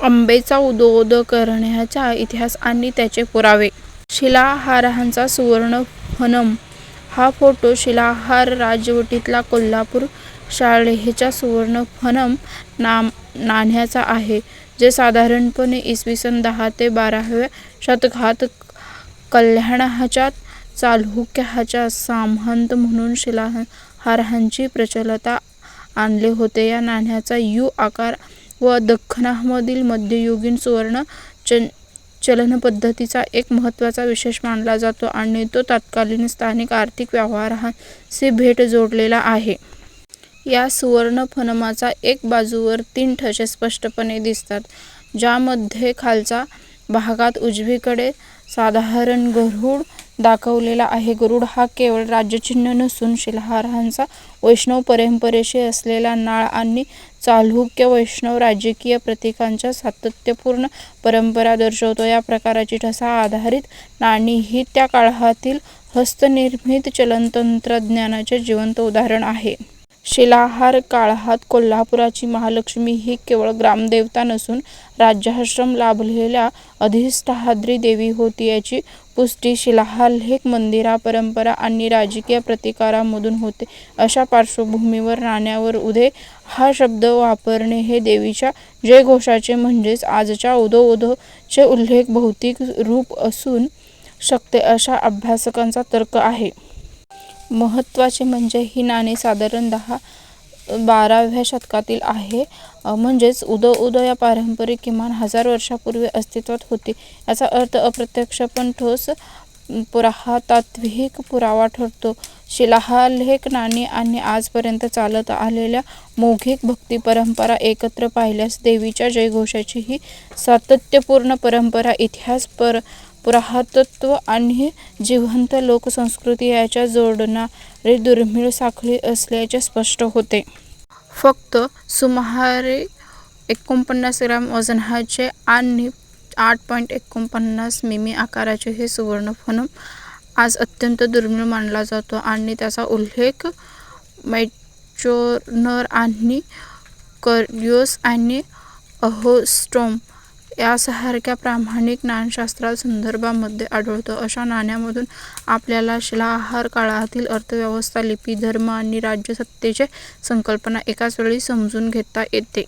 आंबेचा उदोद करण्याचा इतिहास आणि त्याचे पुरावे शिलाहारांचा सुवर्णफलक हा फोटो शिलाहार राजवटीतला कोल्हापूर शाळेच्या सुवर्णफलक नाण्याचा आहे. जे साधारणपणे इसवी सन दहा ते बाराव्या शतकात कल्याणाच्या चालुक्याच्या सामंत म्हणून शिलाहारांची प्रचलता आणले होते. या नाण्याचा यू आकार व दख्खनामधील मध्ययुगीन सुवर्ण चलनपद्धतीचा एक महत्त्वाचा विशेष मानला जातो आणि तो तत्कालीन स्थानिक आर्थिक व्यवहारांशी भेट जोडलेला आहे. या सुवर्ण फनमाचा एक बाजूवर तीन ठसे स्पष्टपणे दिसतात, ज्यामध्ये खालच्या भागात उजवीकडे साधारण गरुड दाखवलेला आहे. गरुड हा केवळ राजचिन्ह नसून शिलाहारांचा वैष्णव परंपरेशी असलेला नाळ आणि चालुक्य वैष्णव राजकीय प्रतीकांच्या सातत्यपूर्ण परंपरा दर्शवतो. या प्रकारची ठसा-आधारित नाणी ही त्या काळातील हस्तनिर्मित चलनतंत्रज्ञानाचे जिवंत उदाहरण आहे. शिलाहार काळात कोल्हापुराची महालक्ष्मी ही केवळ ग्रामदेवता नसून राज्याश्रम लाभलेल्या अधिष्ठाहाद्री देवी होती, याची पुष्टी शिलालेख, मंदिरा परंपरा आणि राजकीय प्रतिकारामधून होते. अशा पार्श्वभूमीवर नाण्यावर 'उदय' हा शब्द वापरणे हे देवीच्या जयघोषाचे म्हणजेच आजच्या 'उदो-उदो'चे उल्लेख भौतिक रूप असून शकते अशा अभ्यासकांचा तर्क आहे. महत्त्वाचे म्हणजे ही नाणी साधारण दहा-बाराव्या शतकातील आहे म्हणजेच उदो-उदो या पारंपरिक किमान हजार वर्षापूर्वी अस्तित्वात होती. याचा अर्थ अप्रत्यक्ष पण ठोस पुरातात्त्विक पुरावा ठरतो. शिलालेख, नाणी आणि आजपर्यंत चालत आलेल्या मौखिक भक्ती परंपरा एकत्र पाहिल्यास देवीच्या जयघोषाची ही सातत्यपूर्ण परंपरा इतिहास, पर पुरातत्व आणि जिवंत लोकसंस्कृती याच्या जोडणारी दुर्मिळ साखळी असल्याचे स्पष्ट होते. फक्त सुमारे एकोणपन्नास ग्रॅम वजनाचे आणि आठ पॉईंट एकोणपन्नास मिमी आकाराचे हे सुवर्णफलक आज अत्यंत दुर्मिळ मानला जातो आणि त्याचा उल्लेख मेन्शोनर आणि करियोस आणि अहोस्टोम यासारख्या प्रामाणिक नाणशास्त्रा संदर्भामध्ये आढळतो. अशा नाण्यांमधून आपल्याला शिलाहार काळातील अर्थव्यवस्था, लिपी, धर्म आणि राज्यसत्तेचे संकल्पना एकाच वेळी समजून घेता येते.